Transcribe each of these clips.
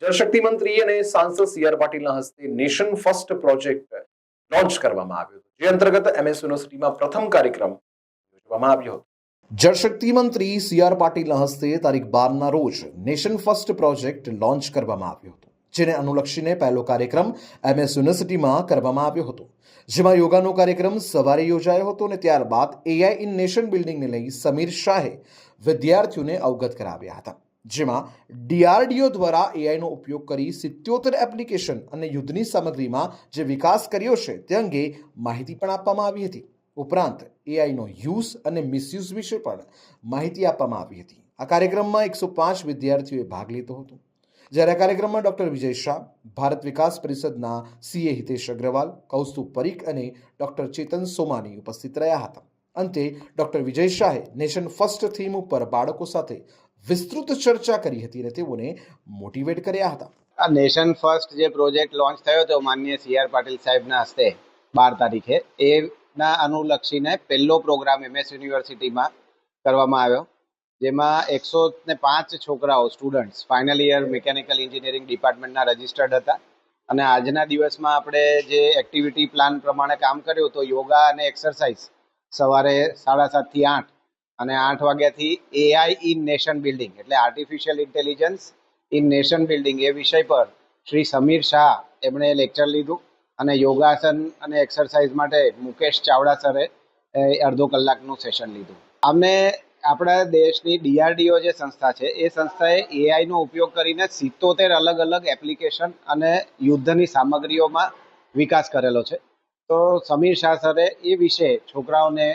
જળશક્તિ મંત્રી અને સાંસદ સી આર પાટીલના હસ્તે નેશન ફર્સ્ટ પ્રોજેક્ટ લોન્ચ કરવામાં આવ્યો જે અંતર્ગત એમએસ યુનિવર્સિટીમાં પ્રથમ કાર્યક્રમ યોજવામાં આવ્યો હતો. જળશક્તિ મંત્રી સી આર પાટીલના હસ્તે તારીખ બારના રોજ નેશન ફર્સ્ટ પ્રોજેક્ટ લોન્ચ કરવામાં આવ્યો હતો. જેને અનુલક્ષીને પહેલો કાર્યક્રમ એમએસ યુનિવર્સિટીમાં કરવામાં આવ્યો હતો, જેમાં યોગાનો કાર્યક્રમ સવારે યોજાયો હતો અને ત્યારબાદ એઆઈ ઇન નેશન બિલ્ડિંગને લઈ સમીર શાહે વિદ્યાર્થીઓને અવગત કરાવ્યા હતા. જેમાં ડીઆરડીઓ દ્વારા એઆઈનો ઉપયોગ કરી સિત્યોતેર એપ્લિકેશન અને યુદ્ધની સામગ્રીમાં જે વિકાસ કર્યો છે તે અંગે માહિતી પણ આપવામાં આવી હતી. ઉપરાંત એઆઈનો યુઝ અને મિસયુઝ વિશે પણ માહિતી આપવામાં આવી હતી. આ કાર્યક્રમમાં એકસો પાંચ વિદ્યાર્થીઓએ ભાગ લીધો હતો. જ્યારે કાર્યક્રમમાં ડોક્ટર વિજય શાહ, ભારત વિકાસ પરિષદના સીએ હિતેશ અગ્રવાલ કૌસ્તુભ પરીખ અને ડોક્ટર ચેતન સોમાની ઉપસ્થિત રહ્યા હતા. અંતે ડોક્ટર વિજય શાહે નેશન ફર્સ્ટ થીમ ઉપર બાળકો સાથે વિસ્તૃત ચર્ચા કરી હતી અને તેઓને મોટિવેટ કર્યા હતા. આ નેશન ફર્સ્ટ જે પ્રોજેક્ટ લોન્ચ થયો હતો માનનીય સી આર પાટીલ સાહેબના હસ્તે બાર તારીખે, એના અનુલક્ષીને પહેલો પ્રોગ્રામ એમએસ યુનિવર્સિટીમાં કરવામાં આવ્યો. જેમાં એકસો ને પાંચ છોકરાઓ students final year mechanical engineering ડિપાર્ટમેન્ટના registered હતા. અને આજના દિવસમાં આપણે જે એક્ટિવિટી પ્લાન પ્રમાણે કામ કર્યું તો યોગા અને એક્સરસાઇઝ સવારે સાડા સાતથી આઠ અને આઠ વાગ્યાથી એઆઈ ઇન નેશન બિલ્ડિંગ એટલે artificial intelligence in nation building એ વિષય પર શ્રી સમીર શાહ એમણે લેક્ચર લીધું અને યોગાસન અને એક્સરસાઇઝ માટે મુકેશ ચાવડા સરે અડધો કલાકનું સેશન લીધું. અમને આપણા દેશની ડીઆરડીઓ જે સંસ્થા છે, એ સંસ્થાએ એઆઈનો ઉપયોગ કરીને સિત્તોતેર અલગ અલગ એપ્લિકેશન અને યુદ્ધની સામગ્રીઓમાં વિકાસ કરેલો છે. તો સમીર શાહ સરે એ વિશે છોકરાઓને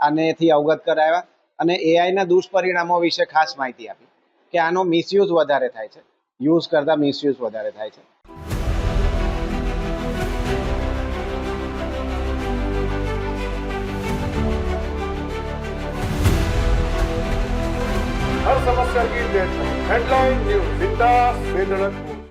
આનેથી અવગત કરાવ્યા અને એઆઈના દુષ્પરિણામો વિશે ખાસ માહિતી આપી કે આનો મિસયુઝ વધારે થાય છે. યુઝ કરતાં મિસયુઝ વધારે થાય છે. ಸಮಸ್ಯೆಯಾಗಿ ದೇಶ ಹೆಡ್ಲೈನ್ ನ್ಯೂಸ್ ಬಿಂದಾಸ್ ಬೇಧಡಕ್